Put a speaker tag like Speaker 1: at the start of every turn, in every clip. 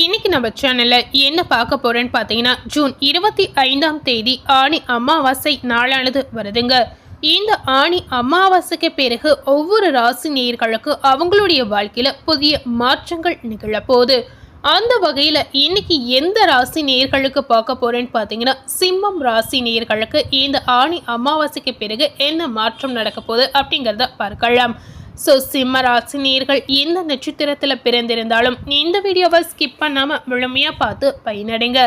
Speaker 1: இன்னைக்கு நம்ம சேனலில் என்ன பார்க்க போகிறேன்னு பார்த்தீங்கன்னா ஜூன் இருபத்தி ஐந்தாம் தேதி ஆணி அமாவாசை நாளானது வருதுங்க. இந்த ஆணி அமாவாசைக்கு பிறகு ஒவ்வொரு ராசி நேயர்களுக்கு அவங்களுடைய வாழ்க்கையில் புதிய மாற்றங்கள் நிகழப்போகுது அந்த வகையில் இன்னைக்கு எந்த ராசி நேயர்களுக்கு பார்க்க போகிறேன்னு பார்த்தீங்கன்னா சிம்மம் ராசி நேயர்களுக்கு இந்த ஆணி அமாவாசைக்கு பிறகு என்ன மாற்றம் நடக்க போகுது அப்படிங்கிறத பார்க்கலாம். ஸோ சிம்ம ராசினியர்கள் எந்த நட்சத்திரத்தில் பிறந்திருந்தாலும் இந்த வீடியோவை ஸ்கிப் பண்ணாமல் முழுமையாக பார்த்து பயனடைங்க.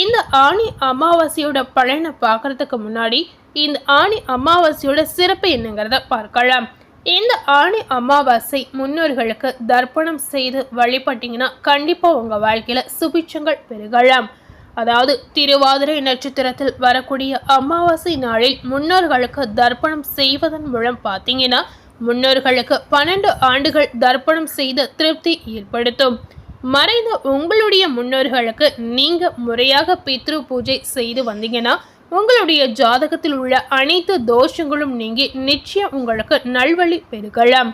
Speaker 1: இந்த ஆணி அமாவாசையோட பலனை பார்க்கறதுக்கு முன்னாடி இந்த ஆணி அமாவாசையோட சிறப்பு என்னங்கிறத பார்க்கலாம். இந்த ஆணி அமாவாசை முன்னோர்களுக்கு தர்ப்பணம் செய்து வழிபட்டிங்கன்னா கண்டிப்பாக உங்கள் வாழ்க்கையில் சுபிட்சங்கள் பெருகலாம். அதாவது திருவாதிரை நட்சத்திரத்தில் வரக்கூடிய அமாவாசை நாளில் முன்னோர்களுக்கு தர்ப்பணம் செய்வதன் மூலம் பார்த்தீங்கன்னா முன்னோர்களுக்கு பன்னெண்டு ஆண்டுகள் தர்ப்பணம் செய்த திருப்தி ஏற்படுத்தும். மறைந்த உங்களுடைய முன்னோர்களுக்கு நீங்க முறையாக பித்ரு பூஜை செய்து வந்தீங்கன்னா உங்களுடைய ஜாதகத்தில் உள்ள அனைத்து தோஷங்களும் நீங்கி நிச்சயம் உங்களுக்கு நல்வழி பெருகலாம்.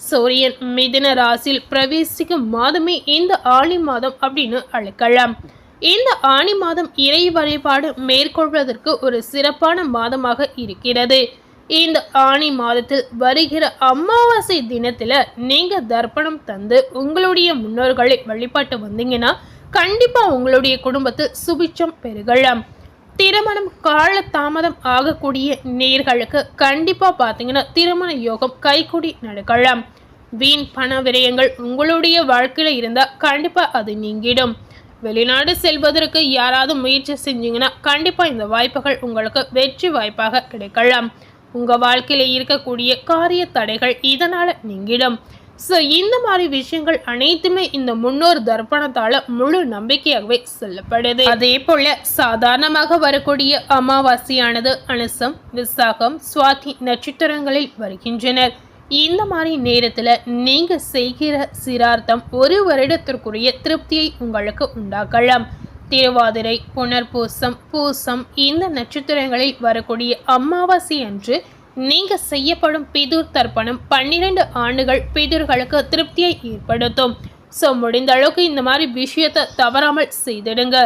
Speaker 1: சூரியன் மிதின ராசியில் பிரவேசிக்கும் மாதமே இந்த ஆணி மாதம் அப்படின்னு அழைக்கலாம். இந்த ஆணி மாதம் இறை வழிபாடு மேற்கொள்வதற்கு ஒரு சிறப்பான மாதமாக இருக்கிறது. இந்த ஆணி மாதத்தில் வருகிற அமாவாசை தினத்தில் நீங்கள் தர்ப்பணம் தந்து உங்களுடைய முன்னோர்களை வழிபாட்டு வந்தீங்கன்னா கண்டிப்பாக உங்களுடைய குடும்பத்தில் சுபிச்சம் பெருகலாம். திருமணம் கால தாமதம் ஆகக்கூடிய நேர்களுக்கு கண்டிப்பாக பார்த்தீங்கன்னா திருமண யோகம் கைக்குடி நடக்கலாம். வீண் பண விரயங்கள் உங்களுடைய வாழ்க்கையில் இருந்தால் கண்டிப்பாக அது நீங்கிடும். வெளிநாடு செல்வதற்கு யாராவது முயற்சி செஞ்சீங்கன்னா கண்டிப்பாக இந்த வாய்ப்புகள் உங்களுக்கு வெற்றி வாய்ப்பாக கிடைக்கலாம். உங்கள் வாழ்க்கையில் இருக்கக்கூடிய காரிய தடைகள் இதனால் நீங்கிடும். ஸோ இந்த மாதிரி விஷயங்கள் அனைத்துமே இந்த முன்னோர் தர்ப்பணத்தால் முழு நம்பிக்கையாகவே சொல்லப்படுது. அதே போல சாதாரணமாக வரக்கூடிய அமாவாசையானது அனுசம் விசாகம் சுவாதி நட்சத்திரங்களில் வருகின்றனர். இந்த மாதிரி நேரத்தில் நீங்கள் செய்கிற சிரார்த்தம் ஒரு வருடத்திற்குரிய திருப்தியை உங்களுக்கு உண்டாக்கலாம். திருவாதிரை புனர்பூசம் பூசம் இந்த நட்சத்திரங்களில் வரக்கூடிய அமாவாசை அன்று நீங்க செய்யப்படும் பிதுர் தர்ப்பணம் பன்னிரண்டு ஆண்டுகள் பிதுர்களுக்கு திருப்தியை ஏற்படுத்தும். ஸோ முடிந்த அளவுக்கு இந்த மாதிரி விஷயத்தை தவறாமல் செய்திடுங்க.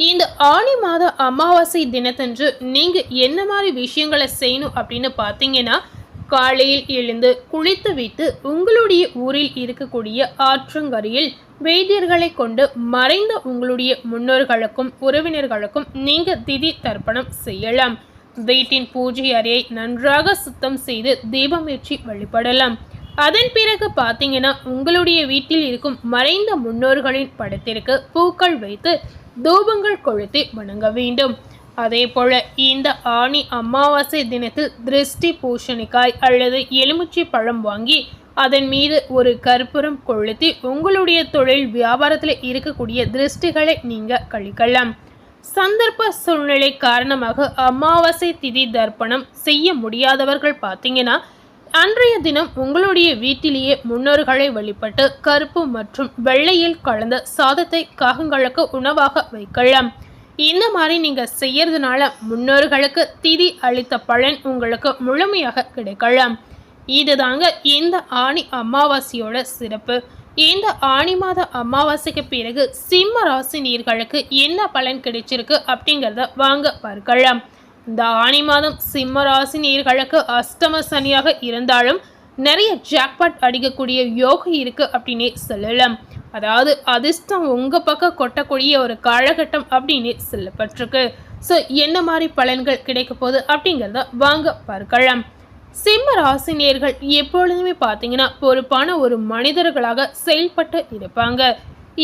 Speaker 1: இந்த ஆணி மாத அமாவாசை தினத்தன்று நீங்க என்ன மாதிரி விஷயங்களை செய்யணும் அப்படின்னு பார்த்தீங்கன்னா காலையில் எழுந்து குளித்து வைத்து உங்களுடைய ஊரில் இருக்கக்கூடிய ஆற்றங்கரையில் வைத்தியர்களை கொண்டு மறைந்த உங்களுடைய முன்னோர்களுக்கும் உறவினர்களுக்கும் நீங்கள் திதி தர்ப்பணம் செய்யலாம். வீட்டின் பூஜை அறையை நன்றாக சுத்தம் செய்து தீபமேற்றி வழிபடலாம். அதன் பிறகு பார்த்தீங்கன்னா உங்களுடைய வீட்டில் இருக்கும் மறைந்த முன்னோர்களின் படத்திற்கு பூக்கள் வைத்து தூபங்கள் கொளுத்தி வணங்க வேண்டும். அதே போல இந்த ஆணி அமாவாசை தினத்தில் திருஷ்டி பூஷணிக்காய் அல்லது எலுமிச்சை பழம் வாங்கி அதன் மீது ஒரு கற்பூரம் கொளுத்தி உங்களுடைய தொழில் வியாபாரத்தில் இருக்கக்கூடிய திருஷ்டிகளை நீங்கள் கழிக்கலாம். சந்தர்ப்ப சூழ்நிலை காரணமாக அமாவாசை திதி தர்ப்பணம் செய்ய முடியாதவர்கள் பார்த்தீங்கன்னா அன்றைய தினம் உங்களுடைய வீட்டிலேயே முன்னோர்களை வழிபட்டு கருப்பு மற்றும் வெள்ளையில் கலந்த சாதத்தை காகங்களுக்கு உணவாக வைக்கலாம். இந்த மாதிரி நீங்கள் செய்யறதுனால முன்னோர்களுக்கு திதி அளித்த பலன் உங்களுக்கு முழுமையாக கிடைக்கலாம். இதுதாங்க இந்த ஆணி அமாவாசையோட சிறப்பு. இந்த ஆணி மாத அமாவாசைக்கு பிறகு சிம்ம ராசி நீர்களுக்கு என்ன பலன் கிடைச்சிருக்கு அப்படிங்கிறத வாங்க பார்க்கலாம். இந்த ஆணி மாதம் சிம்ம ராசி நீர்களுக்கு அஷ்டம சனியாக இருந்தாலும் நிறைய ஜாக்பாட் அடிக்கக்கூடிய யோகம் இருக்குது அப்படின்னே சொல்லலாம். அதாவது அதிர்ஷ்டம் உங்கள் பக்கம் கொட்டக்கூடிய ஒரு காலகட்டம் அப்படின்னு சொல்லப்பட்டிருக்கு. ஸோ என்ன மாதிரி பலன்கள் கிடைக்க போகுது அப்படிங்கிறத வாங்க பார்க்கலாம். சிம்ம ராசினியர்கள் எப்பொழுதுமே பார்த்தீங்கன்னா பொறுப்பான ஒரு மனிதர்களாக செயல்பட்டு இருப்பாங்க.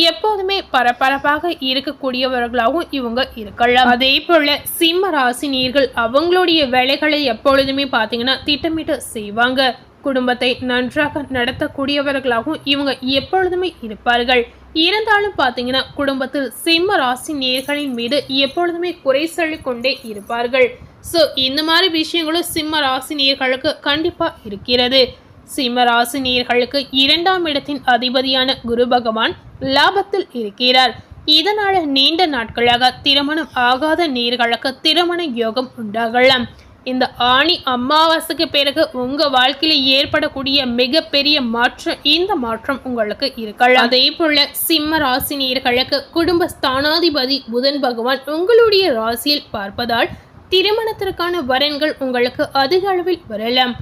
Speaker 1: எப்போதுமே பரபரப்பாக இருக்கக்கூடியவர்களாகவும் இவங்க இருக்கலாம். அதே போல சிம்ம ராசினியர்கள் அவங்களுடைய வேலைகளை எப்பொழுதுமே பார்த்தீங்கன்னா திட்டமிட்டு செய்வாங்க. குடும்பத்தை நன்றாக நடத்தக்கூடியவர்களாகவும் இவங்க எப்பொழுதுமே இருப்பார்கள். இருந்தாலும் பார்த்தீங்கன்னா குடும்பத்தில் சிம்ம ராசி நேர்களின் மீது எப்பொழுதுமே குறை சொல்லிக் கொண்டே இருப்பார்கள். ஸோ இந்த மாதிரி விஷயங்களும் சிம்ம ராசினியர்களுக்கு கண்டிப்பாக இருக்கிறது. சிம்ம ராசினியர்களுக்கு இரண்டாம் இடத்தின் அதிபதியான குரு பகவான் லாபத்தில் இருக்கிறார். இதனால் நீண்ட நாட்களாக திருமணம் ஆகாத நீர்களுக்கு திருமண யோகம் உண்டாகலாம். இந்த ஆணி அமாவாசைக்கு பிறகு உங்கள் வாழ்க்கையில் ஏற்படக்கூடிய மிகப்பெரிய மாற்றம் இந்த மாற்றம் உங்களுக்கு இருக்கலாம். அதே போல சிம்ம ராசினியர்களுக்கு குடும்ப ஸ்தானாதிபதி புதன் பகவான் உங்களுடைய ராசியில் பார்ப்பதால் திருமணத்திற்கான வரன்கள் உங்களுக்கு அதிக அளவில் வரலாம்.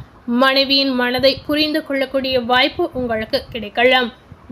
Speaker 1: மனைவியின் மனதை புரிந்து கொள்ளக்கூடிய வாய்ப்பு உங்களுக்கு கிடைக்கலாம்.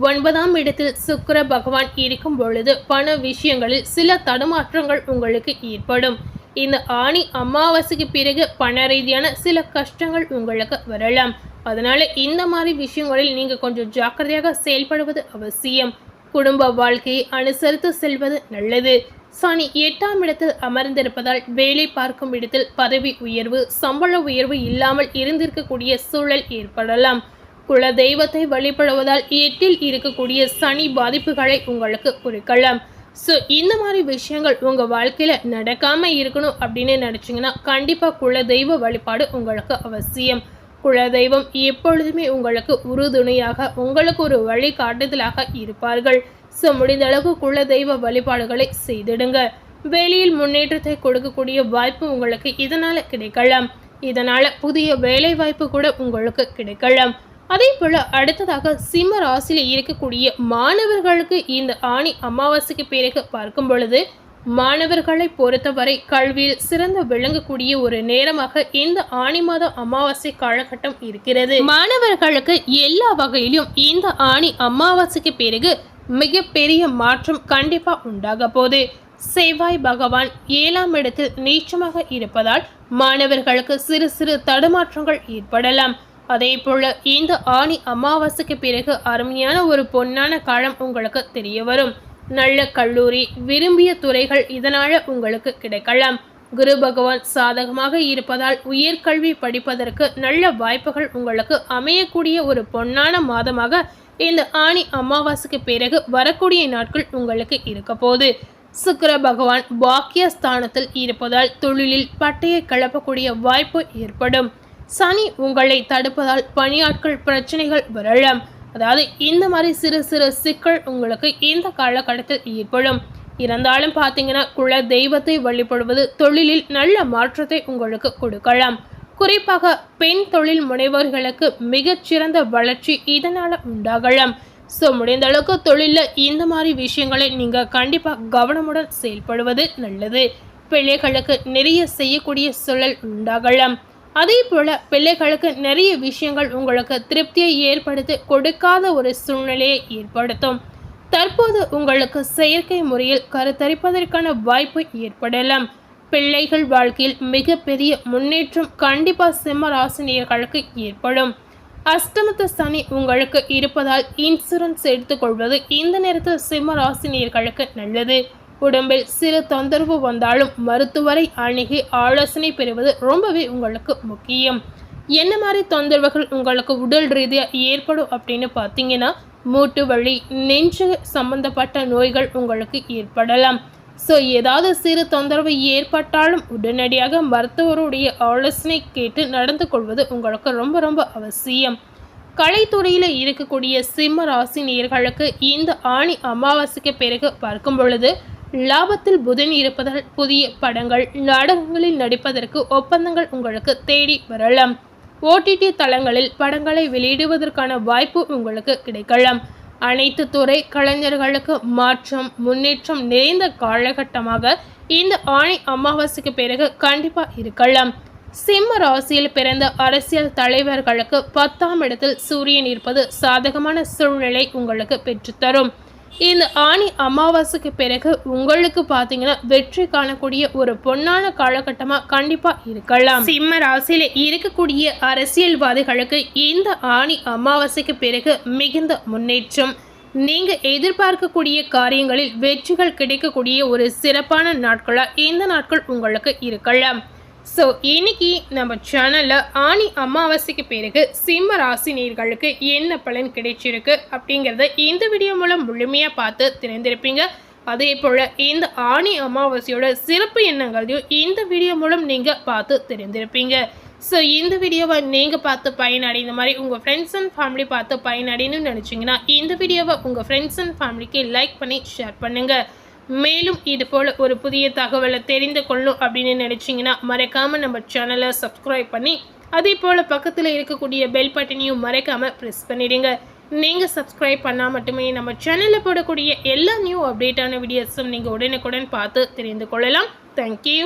Speaker 1: ஒன்பதாம் இடத்தில் சுக்கர பகவான் இருக்கும் பொழுது பண விஷயங்களில் சில தடுமாற்றங்கள் உங்களுக்கு ஏற்படும். இந்த ஆணி அமாவாசைக்கு பிறகு பண ரீதியான சில கஷ்டங்கள் உங்களுக்கு வரலாம். அதனால இந்த மாதிரி விஷயங்களில் நீங்கள் கொஞ்சம் ஜாக்கிரதையாக செயல்படுவது அவசியம். குடும்ப வாழ்க்கையை அனுசரித்து செல்வது நல்லது. சனி எட்டாம் இடத்தில் அமர்ந்திருப்பதால் வேலை பார்க்கும் இடத்தில் பதவி உயர்வு சம்பள உயர்வு இல்லாமல் இருந்திருக்கக்கூடிய சூழல் ஏற்படலாம். குல தெய்வத்தை வழிபடுவதால் எட்டில் இருக்கக்கூடிய சனி பாதிப்புகளை உங்களுக்கு குறிக்கலாம் ஸோ இந்த மாதிரி விஷயங்கள் உங்கள் வாழ்க்கையில் நடக்காமல் இருக்கணும் அப்படின்னு நினச்சிங்கன்னா கண்டிப்பாக குல தெய்வ வழிபாடு உங்களுக்கு அவசியம். குல தெய்வம் எப்பொழுதுமே உங்களுக்கு உறுதுணையாக உங்களுக்கு ஒரு வழிகாட்டுதலாக இருப்பார்கள். ஸோ முடிந்த அளவுக்கு குல தெய்வ வழிபாடுகளை செய்திடுங்க. வெளியில் முன்னேற்றத்தை கொடுக்கக்கூடிய வாய்ப்பு உங்களுக்கு இதனால் கிடைக்கலாம். இதனால் புதிய வேலை வாய்ப்பு கூட உங்களுக்கு கிடைக்கலாம். அதே போல் அடுத்ததாக சிம்ம ராசியில் இருக்கக்கூடிய மாணவர்களுக்கு இந்த ஆணி அமாவாசைக்கு பிறகு பார்க்கும் பொழுது மாணவர்களை பொறுத்தவரை கல்வியில் சிறந்து விளங்கக்கூடிய ஒரு நேரமாக இந்த ஆணி மாத அமாவாசை காலகட்டம் இருக்கிறது. மாணவர்களுக்கு எல்லா வகையிலும் இந்த ஆணி அமாவாசைக்கு பிறகு மிகப்பெரிய மாற்றம் கண்டிப்பாக உண்டாக போகுது. செவ்வாய் பகவான் ஏழாம் இடத்தில் நீச்சமாக இருப்பதால் மாணவர்களுக்கு சிறு சிறு தடுமாற்றங்கள் ஏற்படலாம். அதே போல இந்த ஆணி அமாவாசைக்கு பிறகு அருமையான ஒரு பொன்னான காலம் உங்களுக்கு தெரிய வரும். நல்ல கல்லூரி விரும்பிய துறைகள் இதனால உங்களுக்கு கிடைக்கலாம். குரு பகவான் சாதகமாக இருப்பதால் உயர்கல்வி படிப்பதற்கு நல்ல வாய்ப்புகள் உங்களுக்கு அமையக்கூடிய ஒரு பொன்னான மாதமாக இந்த ஆணி அமாவாசைக்கு பிறகு வரக்கூடிய நாட்கள் உங்களுக்கு இருக்க போகுது. சுக்கர பகவான் பாக்கியஸ்தானத்தில் இருப்பதால் தொழிலில் பட்டையை கலப்பக்கூடிய வாய்ப்பு ஏற்படும். சனி உங்களை தடுப்பதால் பணியாட்கள் பிரச்சனைகள் வரலாம். அதாவது இந்த மாதிரி சிறு சிறு சிக்கல் உங்களுக்கு இந்த காலகட்டத்தில் ஏற்படும். இருந்தாலும் பார்த்தீங்கன்னா குல தெய்வத்தை வழிபடுவது தொழிலில் நல்ல மாற்றத்தை உங்களுக்கு கொடுக்கலாம். குறிப்பாக பெண் தொழில் முனைவோர்களுக்கு மிகச்சிறந்த வளர்ச்சி இதனால் உண்டாகலாம். ஸோ முடிந்த அளவுக்கு தொழிலில் இந்த மாதிரி விஷயங்களை நீங்கள் கண்டிப்பாக கவனமுடன் செயல்படுவது நல்லது. பிள்ளைகளுக்கு நிறைய செய்யக்கூடிய சூழல் உண்டாகலாம். அதே போல் பிள்ளைகளுக்கு நிறைய விஷயங்கள் உங்களுக்கு திருப்தியை ஏற்படுத்தி கொடுக்காத ஒரு சூழ்நிலையை ஏற்படுத்தும். தற்போது உங்களுக்கு செயற்கை முறையில் கருத்தரிப்பதற்கான வாய்ப்பு ஏற்படலாம். பிள்ளைகள் வாழ்க்கையில் மிகப்பெரிய முன்னேற்றம் கண்டிப்பாக சிம்ம ராசினியர்களுக்கு ஏற்படும். அஷ்டமத்த சனி உங்களுக்கு இருப்பதால் இன்சூரன்ஸ் எடுத்துக்கொள்வது இந்த நேரத்தில் சிம்ம ராசினியர்களுக்கு நல்லது. உடம்பில் சிறு தொந்தரவு வந்தாலும் மருத்துவரை அணுகி ஆலோசனை பெறுவது ரொம்பவே உங்களுக்கு முக்கியம். என்ன மாதிரி தொந்தரவுகள் உங்களுக்கு உடல் ரீதியாக ஏற்படும் அப்படின்னு பார்த்தீங்கன்னா மூட்டு வலி நெஞ்சு சம்பந்தப்பட்ட நோய்கள் உங்களுக்கு ஏற்படலாம். ஸோ ஏதாவது சிறு தொந்தரவு ஏற்பட்டாலும் உடனடியாக மருத்துவருடைய ஆலோசனை கேட்டு நடந்து கொள்வது உங்களுக்கு ரொம்ப ரொம்ப அவசியம். கலைத்துறையில் இருக்கக்கூடிய சிம்ம ராசி நேர்களுக்கு இந்த ஆணி அமாவாசைக்கு பிறகு பார்க்கும் பொழுது லாபத்தில் புதன் இருப்பதால் புதிய படங்கள் நாடகங்களில் நடிப்பதற்கு ஒப்பந்தங்கள் உங்களுக்கு தேடி வரலாம். ஓடிடி தளங்களில் படங்களை வெளியிடுவதற்கான வாய்ப்பு உங்களுக்கு கிடைக்கலாம். அனைத்து துறை கலைஞர்களுக்கு மாற்றம் முன்னேற்றம் நிறைந்த காலகட்டமாக இந்த ஆணை அமாவாசைக்கு பிறகு கண்டிப்பாக இருக்கலாம். சிம்ம ராசியில் பிறந்த அரசியல் தலைவர்களுக்கு பத்தாம் இடத்தில் சூரியன் இருப்பது சாதகமான சூழ்நிலை உங்களுக்கு பெற்றுத்தரும். இந்த ஆணி அமாவாசைக்கு பிறகு உங்களுக்கு பார்த்தீங்கன்னா வெற்றி காணக்கூடிய ஒரு பொன்னான காலகட்டமாக கண்டிப்பாக இருக்கலாம். சிம்ம ராசியில் இருக்கக்கூடிய அரசியல்வாதிகளுக்கு இந்த ஆணி அமாவாசைக்கு பிறகு மிகுந்த முன்னேற்றம். நீங்கள் எதிர்பார்க்கக்கூடிய காரியங்களில் வெற்றிகள் கிடைக்கக்கூடிய ஒரு சிறப்பான நாட்களாக இந்த நாட்கள் உங்களுக்கு இருக்கலாம். ஸோ இன்னைக்கு நம்ம சேனலில் ஆணி அமாவாசைக்கு பிறகு சிம்ம ராசி நேர்களுக்கு என்ன பலன் கிடைச்சிருக்கு அப்படிங்கிறத இந்த வீடியோ மூலம் முழுமையாக பார்த்து தெரிந்திருப்பீங்க. அதே போல் இந்த ஆணி அமாவாசையோட சிறப்பு எண்ணங்களையும் இந்த வீடியோ மூலம் நீங்கள் பார்த்து தெரிந்திருப்பீங்க. ஸோ இந்த வீடியோவை நீங்கள் பார்த்து பயனடை இந்த மாதிரி உங்கள் ஃப்ரெண்ட்ஸ் அண்ட் ஃபேமிலி பார்த்து பயனடைன்னு நினச்சிங்கன்னா இந்த வீடியோவை உங்கள் ஃப்ரெண்ட்ஸ் அண்ட் ஃபேமிலிக்கு லைக் பண்ணி ஷேர் பண்ணுங்கள் மேலும் இது போல் ஒரு புதிய தகவலை தெரிந்து கொள்ளும் அப்படின்னு நினச்சிங்கன்னா மறக்காமல் நம்ம சேனலை சப்ஸ்கிரைப் பண்ணி அதே போல் பக்கத்தில் இருக்கக்கூடிய பெல் பட்டனையும் மறக்காமல் ப்ரெஸ் பண்ணிடுங்க. நீங்கள் சப்ஸ்கிரைப் பண்ணால் மட்டுமே நம்ம சேனலில் போடக்கூடிய எல்லா நியூ அப்டேட்டான வீடியோஸும் நீங்கள் உடனுக்குடன் பார்த்து தெரிந்து கொள்ளலாம். தேங்க்யூ